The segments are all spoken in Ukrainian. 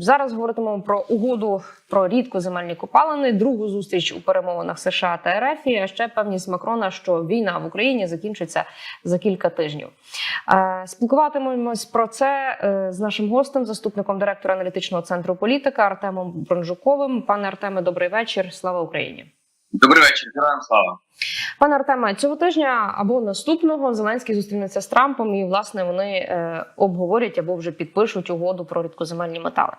Зараз говоритимемо про угоду про рідкоземельні копалини, другу зустріч у перемовинах США та РФ, і ще певність Макрона, що війна в Україні закінчиться за кілька тижнів. Е, Спілкуватимемось про це е, з нашим гостем, заступником директора аналітичного центру політика Артемом Бронжуковим. Пане Артеме, добрий вечір. Слава Україні. Добрий вечір, героям слава. Пане Артеме, цього тижня або наступного Зеленський зустрінеться з Трампом, і власне вони е, обговорять або вже підпишуть угоду про рідкоземельні метали.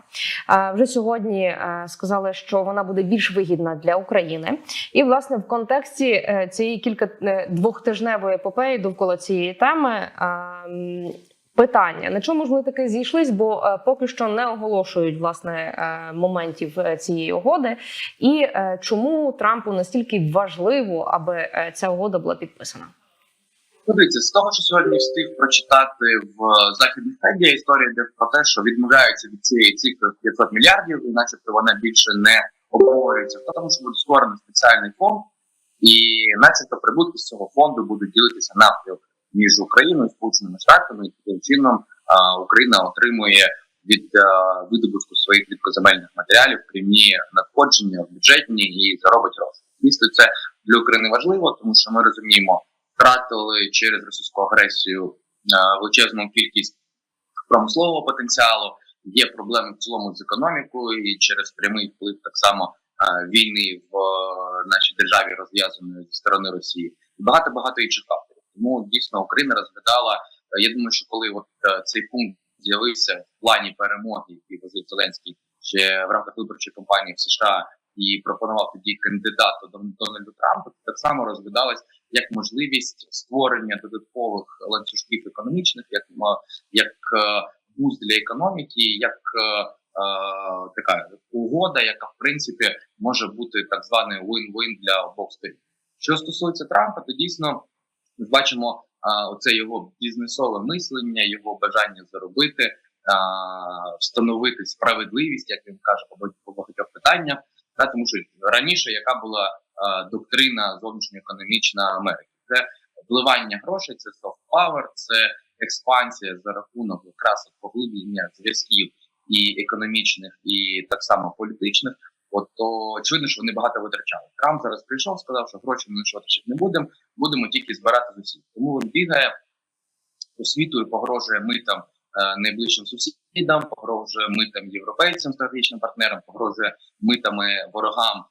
Е, вже сьогодні е, сказали, що вона буде більш вигідна для України, і власне в контексті е, цієї кілька е, двохтижневої епопеї довкола цієї теми. е, Питання. На чому ж ми таки зійшлись, бо е, поки що не оголошують власне е, моментів е, цієї угоди, і чому Трампу настільки важливо, аби ця угода була підписана? Дивіться, з того, що сьогодні встиг прочитати в західних медіа, історія йде про те, що відмовляються від цієї цифри в 500 мільярдів, і начебто вона більше не обговорюється, тому що буде створений спеціальний фонд, і начебто прибутки з цього фонду будуть ділитися навпіл між Україною Сполученими Штатами, і таким чином Україна отримує від видобутку своїх рідкоземельних матеріалів прямі надходження в бюджетні і заробить гроші. Звісно, це для України важливо, тому що ми розуміємо, втратили через російську агресію величезну кількість промислового потенціалу. Є проблеми в цілому з економікою і через прямий вплив так само війни в нашій державі розв'язаної зі сторони Росії. Багато багато інших факторів. Тому дійсно Україна розглядала. Я думаю, що коли от цей пункт з'явився в плані перемоги, який возив Зеленський ще в рамках виборчої кампанії в США і пропонував тоді кандидату до Дональду Трампу, так само розглядалось як можливість створення додаткових ланцюжків економічних, як як е, буст для економіки, як е, е, така угода, яка в принципі може бути так званий win-win для обох сторін. Що стосується Трампа, то дійсно ми бачимо а, оце його бізнесове мислення, його бажання заробити, а, встановити справедливість, як він каже, по багатьох питаннях. Та тому що раніше яка була а, доктрина зовнішньоекономічна Америки? Це вливання грошей, це soft power, це експансія за рахунок якраз поглиблення зв'язків і економічних, і так само політичних. От то очевидно, що вони багато витрачали. Трамп зараз прийшов, сказав, що гроші ми нічого не будемо, будемо тільки збирати з усіх. Тому він бігає по світу і погрожує митам е, найближчим сусідам, погрожує митам європейцям, стратегічним партнерам, погрожує митами ворогам, е,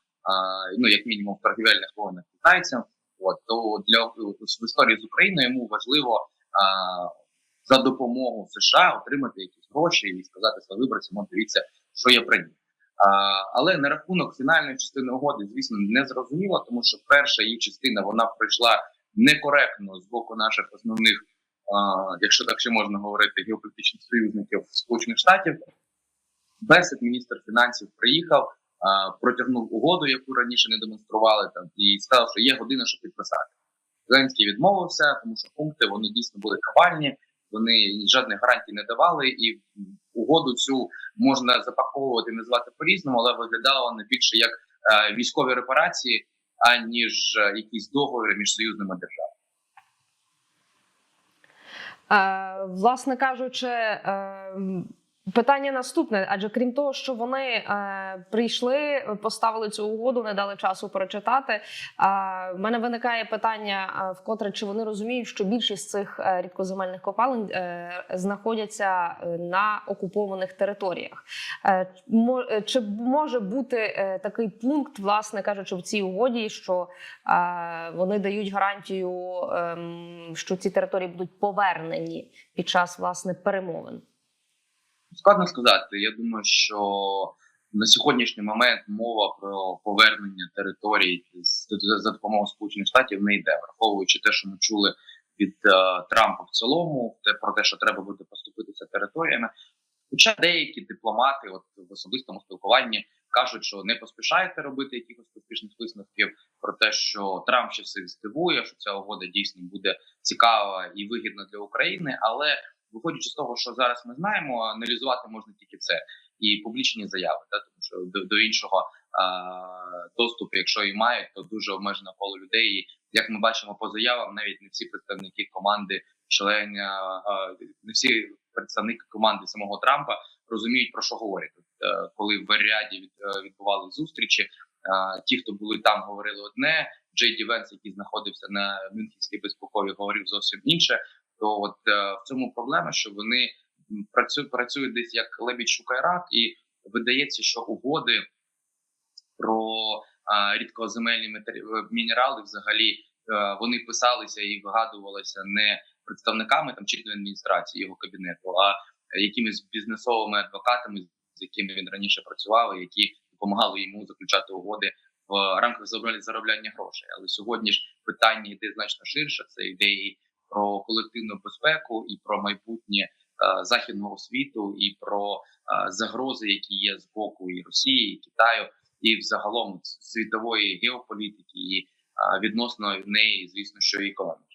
ну як мінімум в торгівельних воїнах китайцям. От то для в історії з Україною йому важливо е, за допомогою США отримати якісь гроші і сказати своїм виборцям, дивіться, що я приніс. Але на рахунок фінальної частини угоди, звісно, не зрозуміло, тому що перша її частина вона пройшла некоректно з боку наших основних, якщо так ще можна говорити, геополітичних союзників Сполучених Штатів. Бесед, міністр фінансів, приїхав, протягнув угоду, яку раніше не демонстрували там, і сказав, що є година, щоб підписати. Зеленський відмовився, тому що пункти вони дійсно були кавальні, вони жодних гарантій не давали, і угоду цю можна запаковувати і називати по-різному, але виглядало не більше як е, військові репарації, аніж е, якісь договори між союзними державами. Е, власне кажучи, питання наступне: адже крім того, що вони е, прийшли, поставили цю угоду, не дали часу прочитати. Е, в мене виникає питання, е, вкотре чи вони розуміють, що більшість цих е, рідкоземельних копалин е, знаходяться е, на окупованих територіях. Е, е, Чи може бути е, такий пункт, власне кажучи, в цій угоді, що е, вони дають гарантію, ем, що ці території будуть повернені під час власне перемовин? Складно сказати. Я думаю, що на сьогоднішній момент мова про повернення територій за- допомогою Сполучених Штатів не йде, враховуючи те, що ми чули від е, Трампа в цілому, те про те, що треба буде поступитися територіями. Хоча деякі дипломати, от в особистому спілкуванні, кажуть, що не поспішаєте робити якихось поспішних висновків про те, що Трамп ще всіх здивує, що ця угода дійсно буде цікава і вигідна для України. Але виходячи з того, що зараз ми знаємо, аналізувати можна тільки це і публічні заяви, та тому що до, до іншого а, доступу, якщо і мають, то дуже обмежено коло людей. І, як ми бачимо по заявам, навіть не всі представники команди члені, а, не всі представники команди самого Трампа розуміють про що говорять. е, коли в Ряді від, е, відбували зустрічі. Ті, хто були там, говорили одне. Джей Ді Венс, який знаходився на Мюнхенській безпекові, говорив зовсім інше. То от е, в цьому проблема, що вони працюють, працюють десь як лебідь шукає рак, і видається, що угоди про рідкоземельні е, мінерали взагалі е, вони писалися і вигадувалися не представниками там чи адміністрації його кабінету, а якимись бізнесовими адвокатами, з якими він раніше працював, які допомагали йому заключати угоди в рамках заробляння грошей. Але сьогодні ж питання йде значно ширше. Це ідеї про колективну безпеку і про майбутнє е, західного світу, і про е, загрози, які є з боку і Росії, і Китаю, і взагалом світової геополітики, і е, відносно неї, звісно, що і економіки.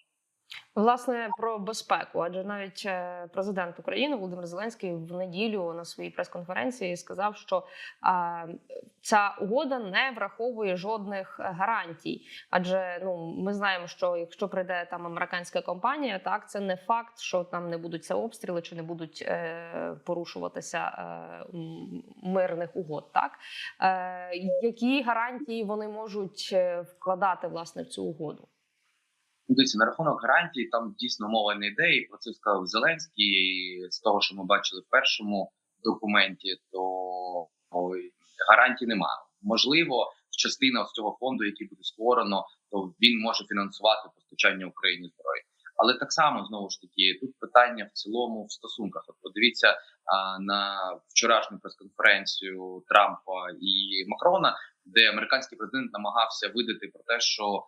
Власне про безпеку, адже навіть е, президент України Володимир Зеленський в неділю на своїй прес-конференції сказав, що а, ця угода не враховує жодних гарантій. Адже ну ми знаємо, що якщо прийде там американська компанія, так це не факт, що там не будуть це обстріли чи не будуть е, порушуватися е, мирних угод. Так е, які гарантії вони можуть е, вкладати власне в цю угоду? Дивіться, на рахунок гарантій, там дійсно мова не йде, і про це сказав Зеленський. І з того, що ми бачили в першому документі, то гарантій немає. Можливо, частина з цього фонду, який буде створено, то він може фінансувати постачання Україні зброї. Але так само знову ж таки тут питання в цілому в стосунках. От подивіться на вчорашню прес-конференцію Трампа і Макрона, де американський президент намагався видати про те, що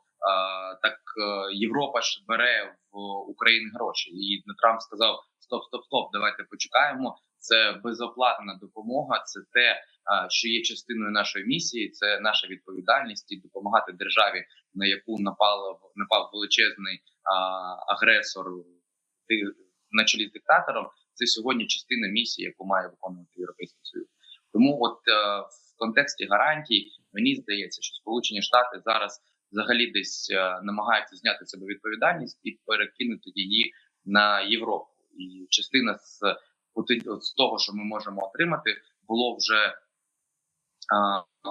так е, Європа ж бере в Україні гроші, і Трамп сказав: Стоп, стоп, стоп, давайте почекаємо. Це безоплатна допомога. Це те, що є частиною нашої місії. Це наша відповідальність і допомагати державі, на яку напало напав величезний агресор ти- на чолі з диктатором. Це сьогодні частина місії, яку має виконувати європейський союз. Тому, от е, в контексті гарантій, мені здається, що Сполучені Штати зараз взагалі десь е, намагаються зняти з себе відповідальність і перекинути її на Європу. І частина з, з того, що ми можемо отримати, було вже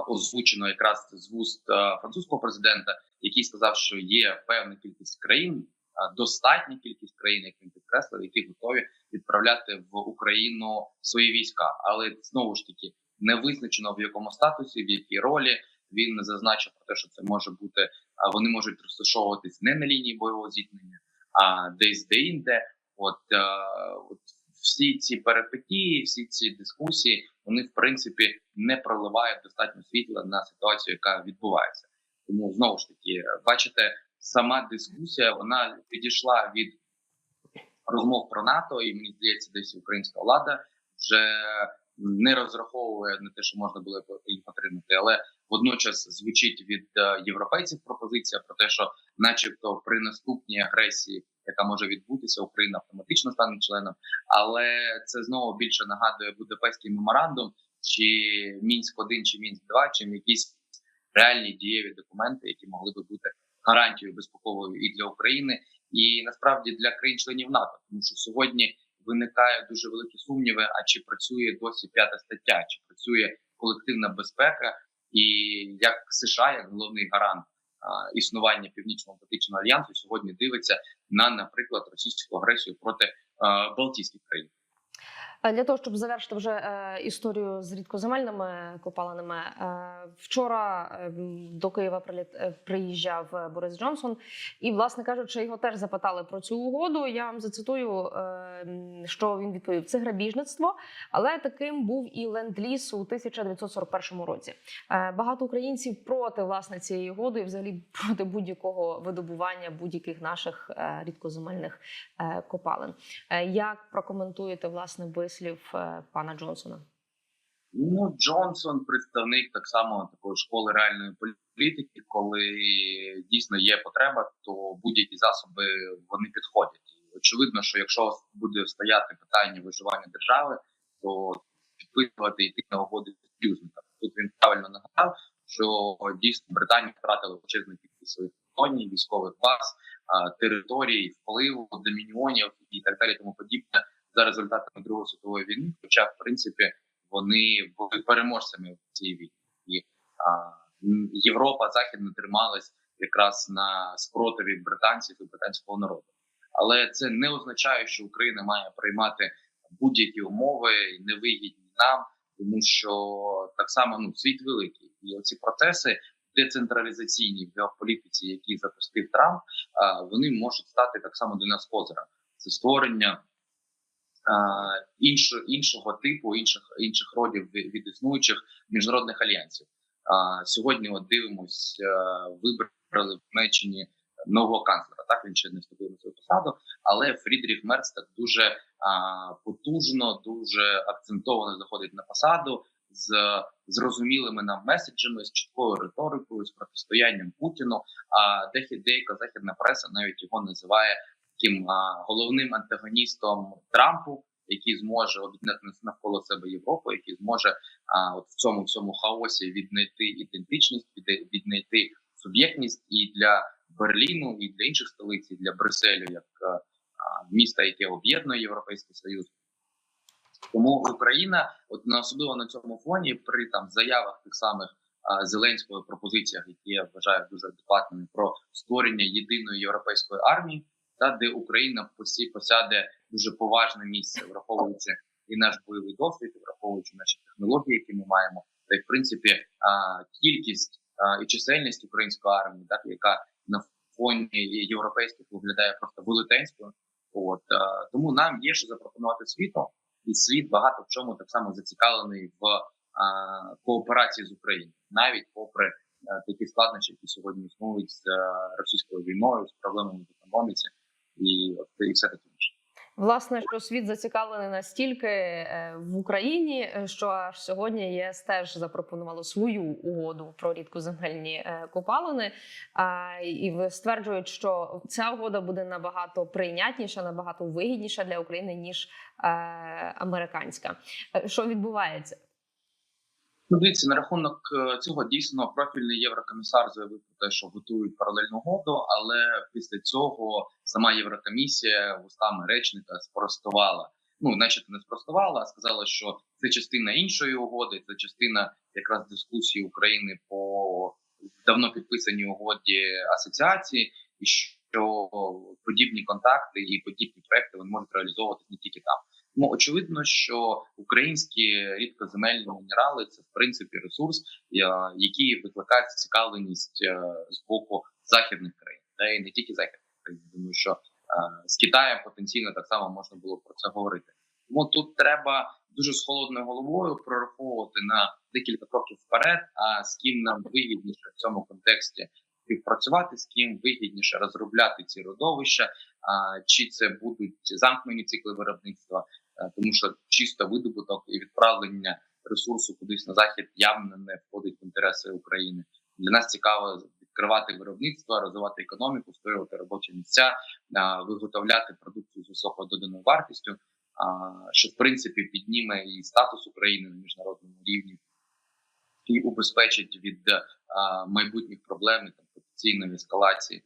озвучено якраз з вуст е, французького президента, який сказав, що є певна кількість країн, достатня кількість країн, як він підкреслив, які готові відправляти в Україну свої війська. Але знову ж таки не визначено в якому статусі, в якій ролі. Він зазначив про те, що це може бути, вони можуть розташовуватись не на лінії бойового зіткнення, а десь де інде. От, е, от всі ці перипетії, всі ці дискусії, вони в принципі не проливають достатньо світла на ситуацію, яка відбувається. Тому знову ж таки, бачите, сама дискусія вона підійшла від розмов про НАТО, і мені здається, десь українська влада вже не розраховує на те, що можна було їх отримати, але водночас звучить від е, європейців пропозиція про те, що, начебто, при наступній агресії, яка може відбутися, Україна автоматично стане членом, але це знову більше нагадує Будапештський меморандум, чи мінськ 1 чи мінськ 2 чим якісь реальні дієві документи, які могли би бути гарантією безпековою і для України, і насправді для країн-членів НАТО, тому що сьогодні виникає дуже великі сумніви. А чи працює досі п'ята стаття, чи працює колективна безпека, і як США, як головний гарант а, існування північно-атлантичного альянсу, сьогодні дивиться на, наприклад, російську агресію проти а, Балтійських країн. Е, Для того щоб завершити вже е, історію з рідкоземельними копалинами, е, вчора е, до Києва приліт, е, приїжджав е, Борис Джонсон, і, власне кажучи, його теж запитали про цю угоду. Я вам зацитую, е, що він відповів: це грабіжництво, але таким був і ленд-ліз у 1941 році. Е, багато українців проти власне цієї угоди, і взагалі проти будь-якого видобування будь-яких наших е, рідкоземельних е, копалин. Е, Як прокоментуєте власне вислів е, пана Джонсона? Ну, Джонсон представник так само такої школи реальної політики, коли дійсно є потреба, то будь-які засоби вони підходять. І очевидно, що якщо буде стояти питання виживання держави, то підписувати йти на угоди з союзниками. Тут він правильно нагадав, що дійсно Британія втратила величезну кількість своїх колоній, військових баз, територій, впливу, домініонів і так далі, тому подібне за результатами Другої світової війни. Хоча, в принципі, вони були переможцями в цій війні. І а, Європа західно трималась якраз на спротиві британців і британського народу. Але це не означає, що Україна має приймати будь-які умови невигідні нам, тому що так само ну світ великий, і оці процеси децентралізаційні в геополітиці, які запустив Трамп, вони можуть стати так само для нас козирем. Це створення а, іншого іншого типу, інших інших родів від, існуючих міжнародних альянсів. Сьогодні от дивимось, а, вибрали в Німеччині нового канцлера. Так він ще не вступив на свою посаду, але Фрідріх Мерц так дуже а, потужно, дуже акцентовано заходить на посаду з зрозумілими нам меседжами, з чіткою риторикою, з протистоянням Путіну. А деяка західна преса навіть його називає таким головним антагоністом Трампу, який зможе об'єднати навколо себе Європу, який зможе а, от в цьому всьому хаосі віднайти ідентичність, від- віднайти суб'єктність і для Берліну, і для інших столиць, і для Брюсселю, як а, міста, яке об'єднує Європейський Союз. Тому Україна, от на особливо на цьому фоні, при там заявах тих самих а, Зеленського пропозиціях, які я вважаю дуже адекватними, про створення єдиної європейської армії, та де Україна посяде дуже поважне місце, враховуючи і наш бойовий досвід, враховуючи наші технології, які ми маємо, та й в принципі кількість і чисельність української армії, так яка на фоні європейських виглядає просто велетенською. От тому нам є що запропонувати світу, і світ багато в чому так само зацікавлений в кооперації з Україною, навіть попри такі складнощі, які сьогодні існують з російською війною, з проблемами в економіці і, і все таке. Власне, що світ зацікавлений настільки е, в Україні, е, що аж сьогодні ЄС теж запропонувало свою угоду про рідкоземельні е, копалини. І стверджують, що ця угода буде набагато прийнятніша, набагато вигідніша для України ніж американська. Що відбувається? Ну, дивіться, на рахунок е, цього дійсно профільний єврокомісар заявив про те, що готують паралельну угоду, але після цього сама Єврокомісія вустами речника спростувала. Ну, начебто не спростувала, а сказала, що це частина іншої угоди, це частина якраз дискусії України по давно підписаній угоді асоціації, і що подібні контакти і подібні проекти вони можуть реалізовуватися не тільки там. Ну очевидно, що українські рідкоземельні мінерали це в принципі ресурс, який викликає цікавленість е, з боку західних країн, та й не тільки західних країн, тому що е, з Китаєм потенційно так само можна було про це говорити. Тому тут треба дуже з холодною головою прораховувати на декілька кроків вперед. А з ким нам вигідніше в цьому контексті співпрацювати, з ким вигідніше розробляти ці родовища, а, чи це будуть замкнені цикли виробництва, тому що чисто видобуток і відправлення ресурсу кудись на захід явно не входить в інтереси України. Для нас цікаво відкривати виробництво, розвивати економіку, створювати робочі місця, е, виготовляти продукцію з високою доданою вартістю, а, що в принципі підніме і статус України на міжнародному рівні і убезпечить від майбутніх проблем і там потенційної ескалації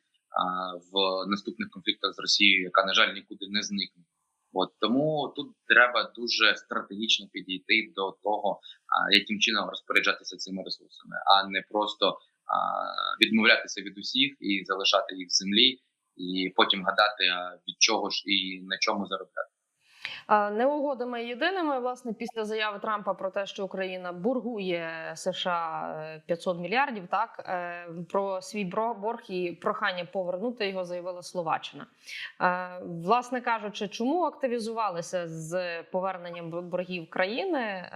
в наступних конфліктах з Росією, яка на жаль нікуди не зникне. От тому тут треба дуже стратегічно підійти до того, яким чином розпоряджатися цими ресурсами, а не просто відмовлятися від усіх і залишати їх в землі, і потім гадати, від чого ж і на чому заробляти. А, Не угодами єдиними, власне, після заяви Трампа про те, що Україна бургує США е, 500 мільярдів, так е, про свій борг і прохання повернути його заявила Словаччина. Е, Власне кажучи, чому активізувалися з поверненням боргів країни, е,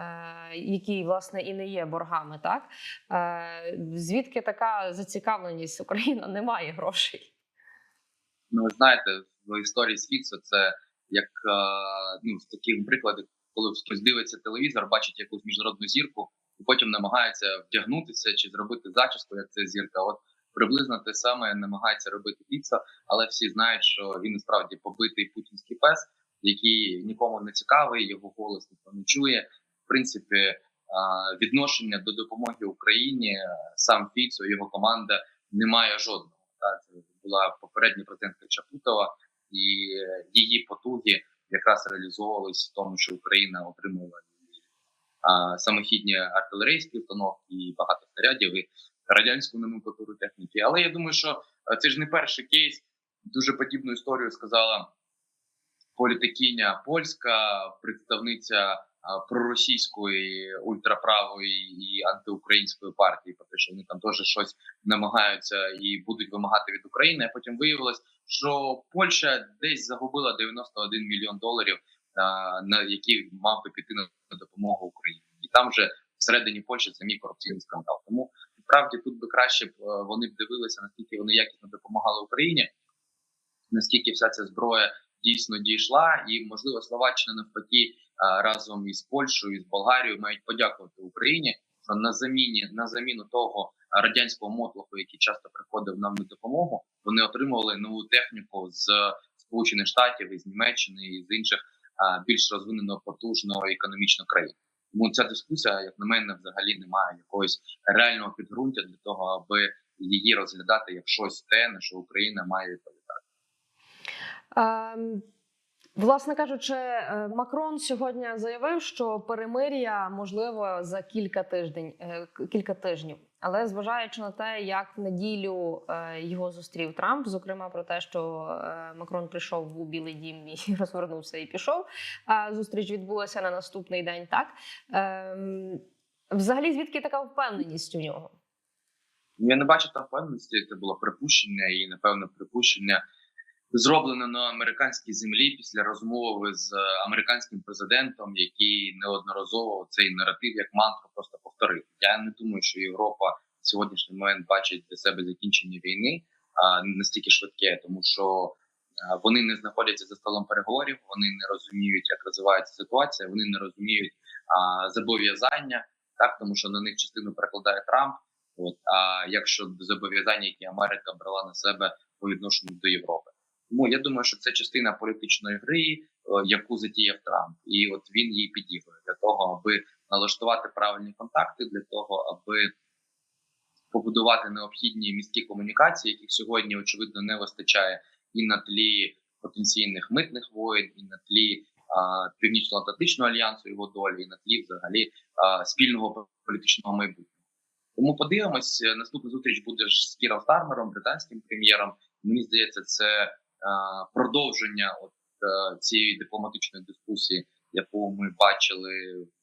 які власне і не є боргами, так Е, звідки така зацікавленість? Україна не має грошей. Ну, ви знаєте, в історії світу це як е, ну, з таким прикладом, коли хтось дивиться телевізор, бачить якусь міжнародну зірку, і потім намагається вдягнутися чи зробити зачіску, як ця зірка. От приблизно те саме намагається робити піца, але всі знають, що він насправді побитий путінський пес, який нікому не цікавий, його голос ніхто не чує. В принципі, е, відношення до допомоги Україні е, сам Фіцо, його команда немає жодного. Так, це була попередня президентка Чапутова, і її потуги якраз реалізовувалися в тому, що Україна отримала а, самохідні артилерійські установки, і багато снарядів, і радянську номенклатуру техніки. Але я думаю, що е, це ж не перший кейс. Дуже подібну історію сказала політикиня польська, представниця проросійської ультраправої і антиукраїнської партії, про те, що вони там теж щось намагаються і будуть вимагати від України. А потім виявилось, що Польща десь загубила 91 мільйон доларів, на які мав би піти на допомогу Україні, і там вже всередині Польщі це мій корупційний скандал. Тому справді тут би краще б е, вони б дивилися, наскільки вони якісно допомагали Україні, наскільки вся ця зброя дійсно дійшла, і можливо Словаччина навпаки разом із Польщею і з Болгарією мають подякувати Україні, що на заміні на заміну того радянського мотлоху, який часто приходив нам на допомогу, вони отримували нову техніку з Сполучених Штатів із Німеччини і з інших більш розвиненого потужного економічно країн. Тому ця дискусія, як на мене, взагалі не має якогось реального підґрунтя для того, аби її розглядати як щось те, на що Україна має відповідати. Власне кажучи, е, Макрон сьогодні заявив, що перемир'я можливо за кілька тиждень, е, кілька тижнів. Але зважаючи на те, як в неділю е, його зустрів Трамп, зокрема про те, що Макрон прийшов у Білий Дім і розвернувся і пішов. А зустріч відбулася на наступний день. Так Ем, взагалі, звідки така впевненість у нього? Я не бачу там впевненості. Це було припущення, і напевно припущення зроблено на американській землі після розмови з американським президентом, який неодноразово цей наратив як мантру просто повторив. Я не думаю, що Європа в сьогоднішній момент бачить для себе закінчення війни а настільки швидке, тому що вони не знаходяться за столом переговорів, вони не розуміють, як розвивається ситуація, вони не розуміють а, зобов'язання, так тому що на них частину перекладає Трамп. От а якщо зобов'язання, які Америка брала на себе по відношенню до Європи, тому я думаю, що це частина політичної гри, е, яку затіяв Трамп, і от він її підігрує для того, аби налаштувати правильні контакти, для того, аби побудувати необхідні міські комунікації, яких сьогодні очевидно не вистачає і на тлі потенційних митних воєн, і на тлі північно-атлантичного альянсу його долі, і на тлі взагалі а, спільного політичного майбутнього. Тому подивимось, наступна зустріч буде з Кіром Стармером, британським прем'єром. Мені здається, це продовження от е, цієї дипломатичної дискусії, яку ми бачили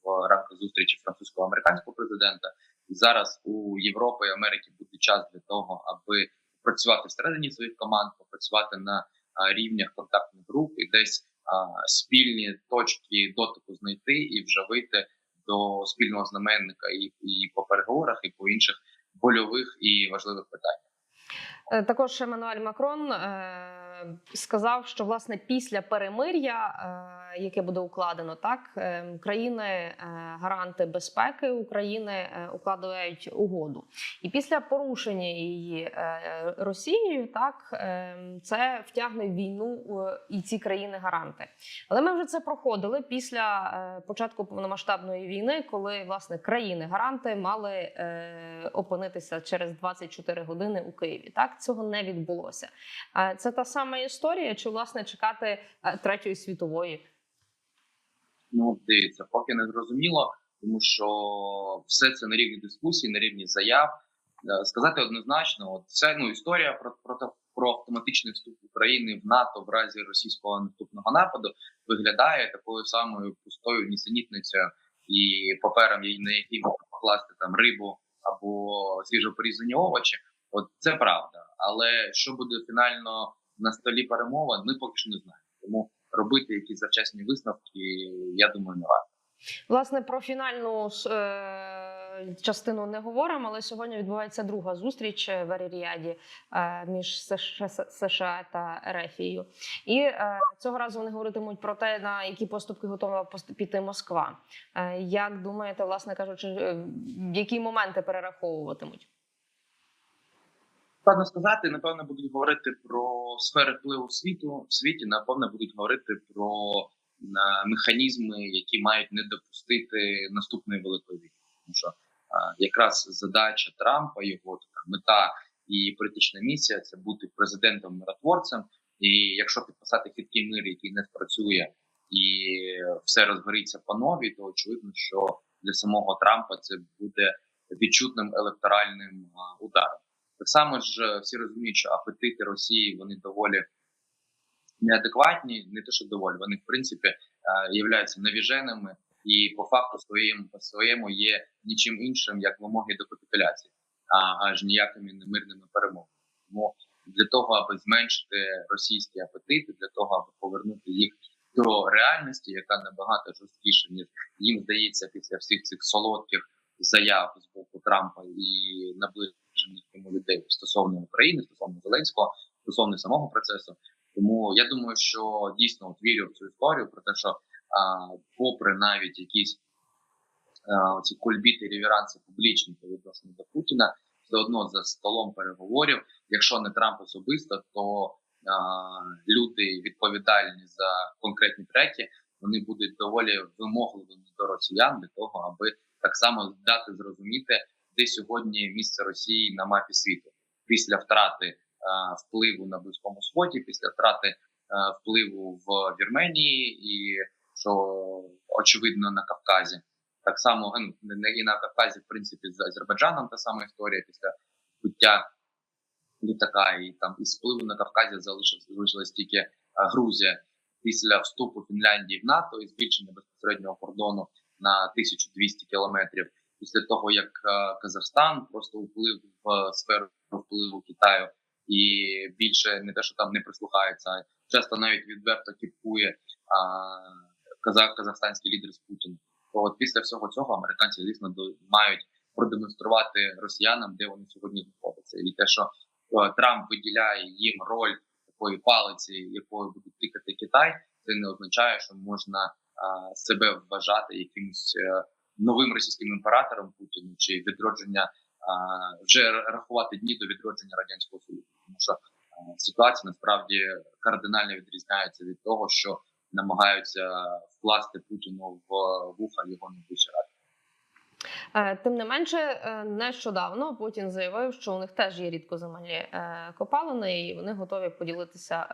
в рамках зустрічі французького-американського президента. І зараз у Європи і Америки буде час для того, аби працювати всередині своїх команд, попрацювати на а, рівнях контактних груп і десь спільні точки дотику знайти і вже вийти до спільного знаменника і, і по переговорах, і по інших больових і важливих питаннях. Е, Також Еммануель Макрон е, сказав, що власне після перемир'я, е, яке буде укладено, так країни гаранти безпеки України укладають угоду, і після порушення її Росією, так це втягне в війну і ці країни гаранти. Але ми вже це проходили після початку повномасштабної війни, коли власне країни гаранти мали опинитися через 24 години у Києві. Так цього не відбулося. Це та сама історія, чи власне чекати е, третьої світової? Ну, дивіться, поки не зрозуміло, тому що все це на рівні дискусії, на рівні заяв. Е, Сказати однозначно, от ця ну історія про про, про автоматичний вступ України в НАТО в разі російського наступного нападу виглядає такою самою пустою нісенітницею і папером, на який можна покласти там рибу або свіжо порізані овочі. От це правда. Але що буде фінально на столі перемовин, ми поки що не знаємо. Тому робити якісь завчасні висновки, я думаю, не варто. Власне про фінальну е, частину не говоримо, але сьогодні відбувається друга зустріч в Аріріаді е, між США, та Ерефією. І е, цього разу вони говоритимуть про те, на які поступки готова піти Москва. Як думаєте, власне кажучи, в які моменти перераховуватимуть? Складно сказати, напевно, будуть говорити про сфери впливу світу в світі. Напевно, будуть говорити про на, механізми, які мають не допустити наступної великої війни. Тому що а, якраз задача Трампа, його така мета і політична місія це бути президентом миротворцем. І якщо підписати хиткий мир, який не спрацює, і все розгориться по новій, то очевидно, що для самого Трампа це буде відчутним електоральним ударом. Так само ж е, всі розуміють, що апетити Росії вони доволі неадекватні, не те, що доволі, вони в принципі е, являються навіженими і по факту своїм по своєму є нічим іншим як вимоги до капітуляції, а аж ніякими не мирними перемогами. Тому для того, аби зменшити російські апетити, для того аби повернути їх до реальності, яка набагато жорсткіша, ніж їм здається після всіх цих солодких заяв з боку Трампа і наближених йому людей стосовно України, стосовно Зеленського, стосовно самого процесу. Тому я думаю, що дійсно от вірю в цю історію про те, що а, попри навіть якісь ці кульбіти реверанси публічні по відношенню до Путіна, все одно за столом переговорів, якщо не Трамп особисто, то а, люди відповідальні за конкретні треки, вони будуть доволі вимогливими до росіян для того, аби так само дати зрозуміти, де сьогодні місце Росії на мапі світу. Після втрати е, впливу на близькому сході, після втрати е, впливу в Вірменії, і що очевидно на Кавказі, так само ну, не і на Кавказі, в принципі, з Азербайджаном та сама історія. Після буття літака, і там із впливу на Кавказі залишилась залишилась тільки е, Грузія. Після вступу Фінляндії в НАТО і збільшення безпосереднього кордону на 1200 кілометрів. Після того як е, Казахстан просто вплив в е, сферу впливу Китаю і більше не те, що там не прислухається, а часто навіть відверто кіпкує казах, казахстанський лідер з Путіним. То от після всього цього американці, звісно, мають продемонструвати росіянам, де вони сьогодні знаходяться, і те, що е, Трамп виділяє їм роль такої палиці, якою буде тикати Китай, це не означає, що можна себе вважати якимось е, новим російським імператором Путіну чи відродження вже рахувати дні до відродження радянського союзу, тому що ситуація насправді кардинально відрізняється від того, що намагаються вкласти Путіну в вуха його найближчі ради. Е, Тим не менше, е, нещодавно Путін заявив, що у них теж є рідкоземельні е, копалини, і вони готові поділитися,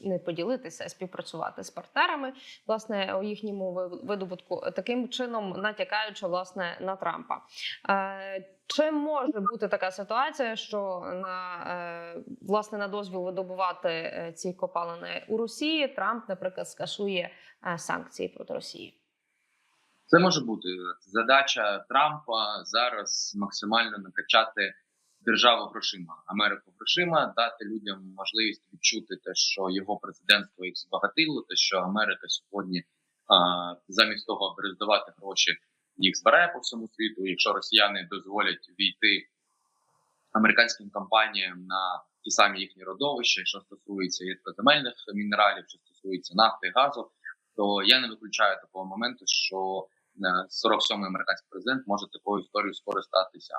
не поділитися, а співпрацювати з партнерами власне у їхньому ви- видобутку, таким чином натякаючи власне на Трампа. Чи може бути така ситуація, що на власне на дозвіл видобувати ці копалини у Росії Трамп, наприклад, скасує санкції проти Росії? Це може бути задача Трампа зараз максимально накачати державу грошима, Америку грошима, дати людям можливість відчути те, що його президентство їх збагатило, те, що Америка сьогодні а, замість того, аби роздавати гроші, їх збирає по всьому світу. Якщо росіяни дозволять війти американським компаніям на ті самі їхні родовища, що стосується рідкоземельних мінералів, що стосується нафти газу, то я не виключаю такого моменту, що 47-й американський президент може такою історією скористатися.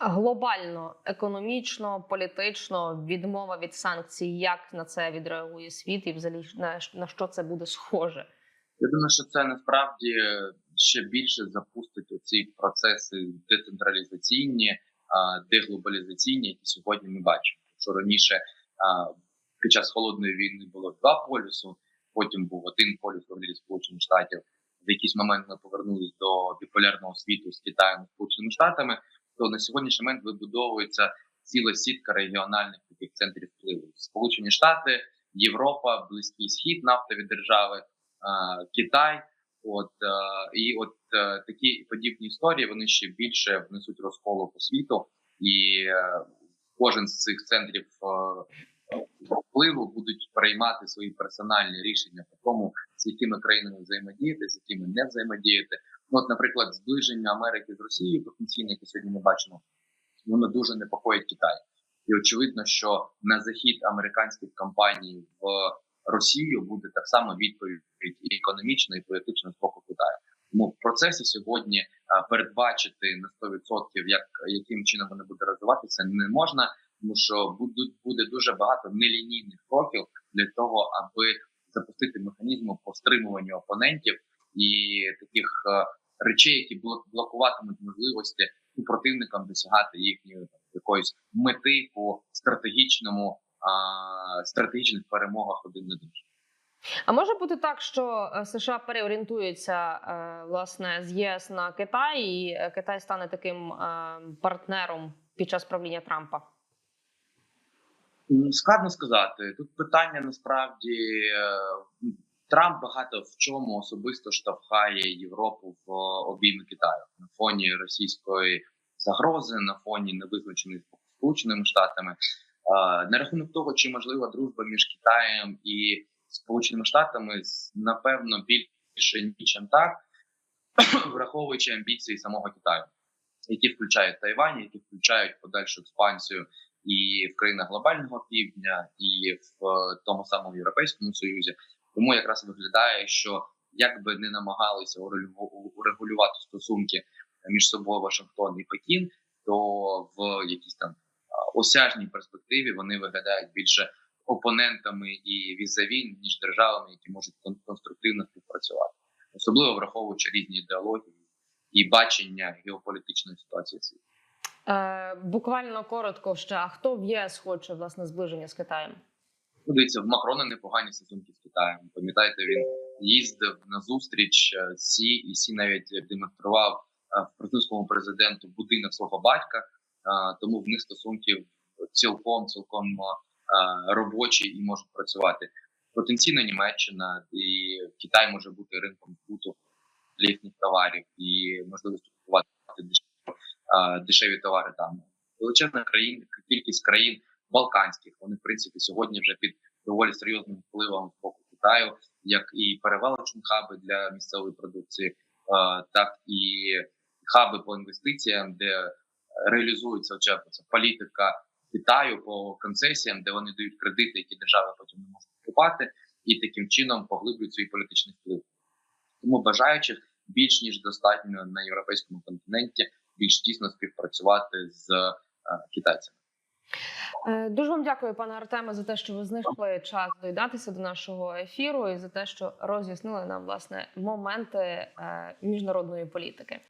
Глобально, економічно, політично відмова від санкцій, як на це відреагує світ, і взагалі на, на що це буде схоже? Я думаю, що це насправді ще більше запустить оці процеси децентралізаційні, деглобалізаційні, які сьогодні ми бачимо. Що раніше під час холодної війни було два полюсу, потім був один вигляді Сполучених Штатів. В якийсь момент ми повернулись до біполярного світу з Китаєм Сполученими Штатами. То на сьогоднішній момент вибудовується ціла сітка регіональних таких центрів впливу: Сполучені Штати, Європа, Близький Схід, нафтові держави. Е, Китай. От е, і от е, такі подібні історії вони ще більше внесуть розколу по світу, і кожен з цих центрів впливу будуть приймати свої персональні рішення по тому, з якими країнами взаємодіяти, з якими не взаємодіяти. Ну, от, наприклад, зближення Америки з Росією потенційне, яке сьогодні ми бачимо, воно дуже непокоїть Китай. І очевидно, що на захід американських компаній в Росію буде так само відповідь і економічно, і політично з боку Китаю. Тому в процесі сьогодні передбачити на 100% як яким чином вони будуть розвиватися не можна, тому що будуть буде дуже багато нелінійних кроків для того, аби запустити механізми по стримуванню опонентів і таких а, речей, які блокуватимуть можливості ну, противникам досягати їхньої там, якоїсь мети по стратегічному а, стратегічних перемогах один на один. А може бути так, що е, США переорієнтуються е, власне з ЄС на Китай, і е, Китай стане таким е, партнером під час правління Трампа? М, Складно сказати. Тут питання насправді е, Трамп багато в чому особисто штовхає Європу в обійми Китаю на фоні російської загрози, на фоні невизначених сполученими штатами. Е, На рахунок того, чи можлива дружба між Китаєм і Сполученими Штатами, напевно, більше нічим так, враховуючи амбіції самого Китаю, які включають Тайвань, які включають подальшу експансію і в країнах глобального півдня, і в е, тому самому Європейському Союзі. Тому якраз виглядає, що як би не намагалися урегулю- урегулювати стосунки між собою Вашингтон і Пекін, то в якійсь там осяжній перспективі вони виглядають більше опонентами і візаві, ніж державами, які можуть кон- конструктивно співпрацювати, особливо враховуючи різні ідеології і бачення геополітичної ситуації. Е, буквально коротко ще, а хто в єс хоче власне зближення з Китаєм? Дивіться, в Макрона непогані стосунки з Китаєм. Пам'ятаєте, він їздив на зустріч е, Сі, і Сі навіть демонстрував е, французькому президенту будинок свого батька. Е, Тому в них стосунки цілком цілком е, робочі і можуть працювати. Потенційно Німеччина і Китай може бути ринком збуту для їхніх товарів і можливість купувати дешеві, е, дешеві товари там. Величезна країн, кількість країн балканських. Вони, в принципі, сьогодні вже під доволі серйозним впливом з боку Китаю, як і перевалочні хаби для місцевої продукції, так і хаби по інвестиціям, де реалізується оця політика Китаю по концесіям, де вони дають кредити, які держави потім не можуть купати, і таким чином поглиблюють свій політичний вплив. Тому бажаючих більш ніж достатньо на європейському континенті більш тісно співпрацювати з е, китайцями. Е, Дуже вам дякую, пане Артеме, за те, що ви знайшли час доїдатися до нашого ефіру і за те, що роз'яснили нам власне моменти е, міжнародної політики.